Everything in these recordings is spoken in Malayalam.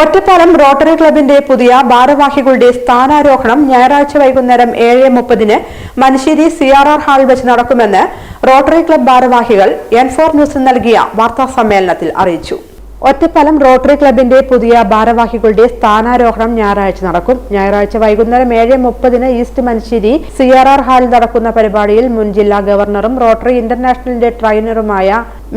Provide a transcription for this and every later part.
ഒറ്റപ്പാലം റോട്ടറി ക്ലബിന്റെ പുതിയ ഭാരവാഹികളുടെ സ്ഥാനാരോഹണം ഞായറാഴ്ച വൈകുന്നേരം ഏഴ് മുപ്പതിന് മനുശ്ശേരി സി ആർ ആർ ഹാളിൽ വെച്ച് നടക്കുമെന്ന് റോട്ടറി ക്ലബ് ഭാരവാഹികൾ എൻ ഫോർ ന്യൂസിന് നൽകിയ വാർത്താ സമ്മേളനത്തിൽ അറിയിച്ചു. ഒറ്റപ്പാലം റോട്ടറി ക്ലബിന്റെ പുതിയ ഭാരവാഹികളുടെ സ്ഥാനാരോഹണം ഞായറാഴ്ച നടക്കും. ഞായറാഴ്ച വൈകുന്നേരം ഏഴ് മുപ്പതിന് east Manussery C R R ഹാളിൽ നടക്കുന്ന പരിപാടിയിൽ മുൻ ജില്ലാ ഗവർണറും റോട്ടറി ഇന്റർനാഷണലിന്റെ ട്രെയിനറുമായ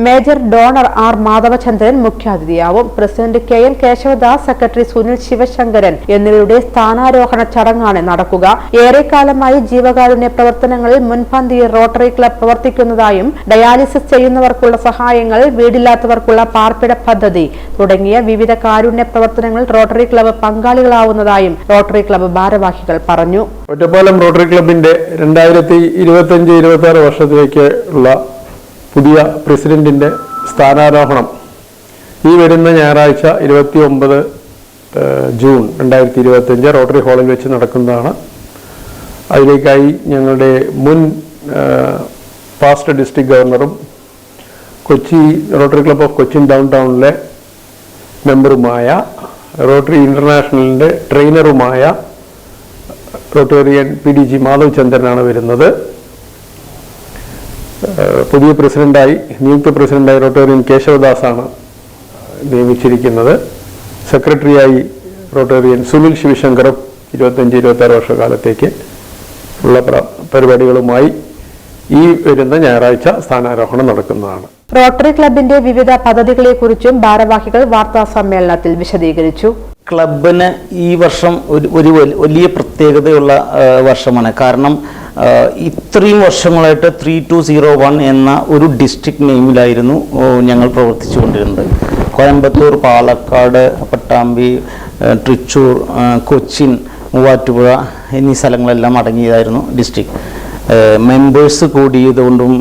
major donor R Madhavachandran മുഖ്യാതിഥിയാവും. President K N Keshavadas secretary Sunil Sivasankaran എന്നിവരുടെ സ്ഥാനാരോഹണ ചടങ്ങാണ് നടക്കുക. ഏറെക്കാലമായി ജീവകാരുണ്യ പ്രവർത്തനങ്ങളിൽ മുൻപന്തിയിൽ റോട്ടറി ക്ലബ് പ്രവർത്തിക്കുന്നതായും ഡയാലിസിസ് ചെയ്യുന്നവർക്കുള്ള സഹായങ്ങൾ വീടില്ലാത്തവർക്കുള്ള പാർപ്പിട പദ്ധതി തുടങ്ങിയ വിവിധ കാരുണ്യ പ്രവർത്തനങ്ങളിൽ റോട്ടറി ക്ലബ്ബ് പങ്കാളികളാവുന്നതായും റോട്ടറി ക്ലബ്ബ് ഭാരവാഹികൾ പറഞ്ഞു. ഒറ്റപ്പാലം റോട്ടറി ക്ലബിന്റെ രണ്ടായിരത്തി ഇരുപത്തി അഞ്ച് ഇരുപത്തി ആറ് വർഷത്തിലേക്ക് ഉള്ള പുതിയ പ്രസിഡന്റിന്റെ സ്ഥാനാരോഹണം. ഈ വരുന്ന ഞായറാഴ്ച ഇരുപത്തി ഒമ്പത് ജൂൺ രണ്ടായിരത്തി ഇരുപത്തി അഞ്ച് റോട്ടറി ഹാളിൽ വെച്ച് നടക്കുന്നതാണ്. അതിലേക്കായി ഞങ്ങളുടെ മുൻ പാസ്റ്റ് ഡിസ്ട്രിക്ട് ഗവർണറും Kochi rotary club of Cochin down ടൗണിലെ മെമ്പറുമായ റോട്ടറി ഇന്റർനാഷണലിന്റെ ട്രെയിനറുമായ rotarian P D G Madhav ചന്ദ്രനാണ് വരുന്നത്. പുതിയ പ്രസിഡന്റായി നിയുക്ത പ്രസിഡന്റായി റോട്ടേറിയൻ കേശവദാസാണ് നിയമിച്ചിരിക്കുന്നത്. സെക്രട്ടറിയായി റോട്ടേറിയൻ സുനിൽ ശിവശങ്കറും ഇരുപത്തഞ്ച് ഇരുപത്തി ആറ് വർഷക്കാലത്തേക്ക് ഉള്ള പ്ര- പരിപാടികളുമായി ഈ വരുന്ന ഞായറാഴ്ച സ്ഥാനാരോഹണം നടക്കുന്നതാണ്. റോട്ടറി ക്ലബിന്റെ വിവിധ പദ്ധതികളെക്കുറിച്ചും ഭാരവാഹികൾ വാർത്താ സമ്മേളനത്തിൽ വിശദീകരിച്ചു. ക്ലബിന് ഈ വർഷം ഒരു ഒരു വലിയ പ്രത്യേകതയുള്ള വർഷമാണ്. കാരണം ഇത്രയും വർഷങ്ങളായിട്ട് ത്രീ ടു സീറോ വൺ എന്ന ഒരു ഡിസ്ട്രിക്ട് നെയിമിലായിരുന്നു ഞങ്ങൾ പ്രവർത്തിച്ചുകൊണ്ടിരുന്നത്. കോയമ്പത്തൂർ പാലക്കാട് പട്ടാമ്പി തൃച്ചൂർ കൊച്ചിൻ മൂവാറ്റുപുഴ എന്നീ സ്ഥലങ്ങളെല്ലാം അടങ്ങിയതായിരുന്നു ഡിസ്ട്രിക്ട് മെമ്പേഴ്സ് കൂടിയതുകൊണ്ടും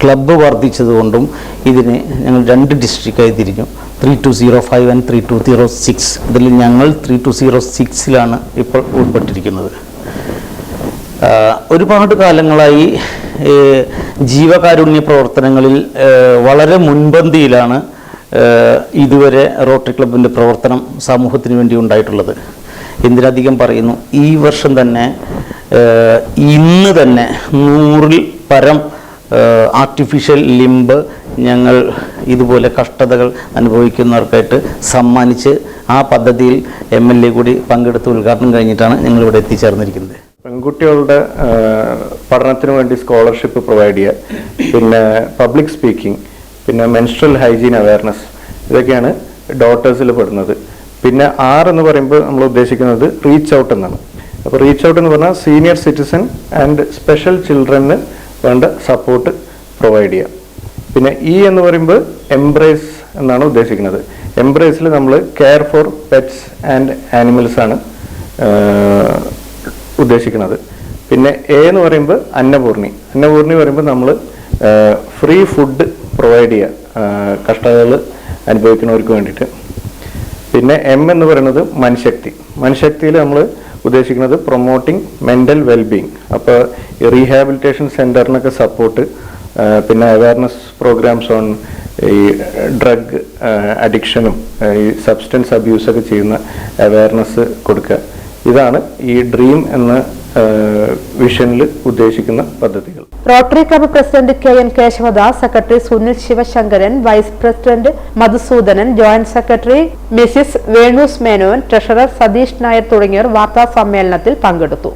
ക്ലബ്ബ് വർദ്ധിച്ചതുകൊണ്ടും ഇതിനെ ഞങ്ങൾ രണ്ട് ഡിസ്ട്രിക്റ്റായി തിരിഞ്ഞു. Three two zero five and three two zero six ഇതിൽ ഞങ്ങൾ ത്രീ ടു സീറോ സിക്സിലാണ് ഇപ്പോൾ ഉൾപ്പെട്ടിരിക്കുന്നത്. ഒരുപാട് കാലങ്ങളായി ജീവകാരുണ്യ പ്രവർത്തനങ്ങളിൽ വളരെ മുൻപന്തിയിലാണ് ഇതുവരെ റോട്ടറി ക്ലബിന്റെ പ്രവർത്തനം സമൂഹത്തിന് വേണ്ടി ഉണ്ടായിട്ടുള്ളത്. എന്തിനധികം പറയുന്നു ഈ വർഷം തന്നെ ഇന്ന് തന്നെ നൂറിൽ പരം ആർട്ടിഫിഷ്യൽ ലിംബ് ഞങ്ങൾ ഇതുപോലെ കഷ്ടതകൾ അനുഭവിക്കുന്നവർക്കായിട്ട് സമ്മാനിച്ച് ആ പദ്ധതിയിൽ എം എൽ എ കൂടി പങ്കെടുത്ത് ഉദ്ഘാടനം കഴിഞ്ഞിട്ടാണ് ഞങ്ങളിവിടെ എത്തിച്ചേർന്നിരിക്കുന്നത്. പെൺകുട്ടികളുടെ പഠനത്തിന് വേണ്ടി സ്കോളർഷിപ്പ് പ്രൊവൈഡ് ചെയ്യുക. പിന്നെ പബ്ലിക് സ്പീക്കിംഗ് പിന്നെ മെൻസ്ട്രൽ ഹൈജീൻ അവയർനെസ് ഇതൊക്കെയാണ് ഡോട്ടേഴ്സിൽ പെടുന്നത്. പിന്നെ ആർ എന്ന് പറയുമ്പോൾ നമ്മൾ ഉദ്ദേശിക്കുന്നത് റീച്ച് ഔട്ട് എന്നാണ്. അപ്പോൾ റീച്ച് ഔട്ട് എന്ന് പറഞ്ഞാൽ സീനിയർ സിറ്റിസൺ ആൻഡ് സ്പെഷ്യൽ ചിൽഡ്രന് വേണ്ട സപ്പോർട്ട് പ്രൊവൈഡ് ചെയ്യുക. പിന്നെ ഇ എന്ന് പറയുമ്പോൾ എംബ്രേസ് എന്നാണ് ഉദ്ദേശിക്കുന്നത്. എംബ്രേസിൽ നമ്മൾ care for pets and animals ആണ് ഉദ്ദേശിക്കുന്നത്. പിന്നെ എ എന്ന് പറയുമ്പോൾ അന്നപൂർണി. അന്നപൂർണി പറയുമ്പോൾ നമ്മൾ ഫ്രീ ഫുഡ് പ്രൊവൈഡ് ചെയ്യുക കഷ്ടതകൾ അനുഭവിക്കുന്നവർക്ക് വേണ്ടിയിട്ട്. പിന്നെ എം എന്ന് പറയുന്നത് മനഃശക്തി മനഃശക്തിയിൽ നമ്മൾ ഉദ്ദേശിക്കുന്നത് പ്രൊമോട്ടിങ് മെന്റൽ വെൽബീങ് അപ്പോൾ റീഹാബിലിറ്റേഷൻ സെന്ററിനൊക്കെ സപ്പോർട്ട് പിന്നെ അവയർനെസ് പ്രോഗ്രാംസ് ഓൺ ഈ ഡ്രഗ് അഡിക്ഷനും ഈ സബ്സ്റ്റൻസ് അബ്യൂസൊക്കെ ചെയ്യുന്ന അവയർനെസ് കൊടുക്കുക. ഇതാണ് ഈ ഡ്രീം എന്ന വിഷനിൽ ഉദ്ദേശിക്കുന്ന പദ്ധതികൾ. Rotary club president K N Keshavadas secretary Sunil Sivasankaran vice president Madhusoodanan joint secretary Mrs Venus Menon treasurer Satheesh Nair തുടങ്ങിയവർ വാർത്താ സമ്മേളനത്തിൽ പങ്കെടുത്തു.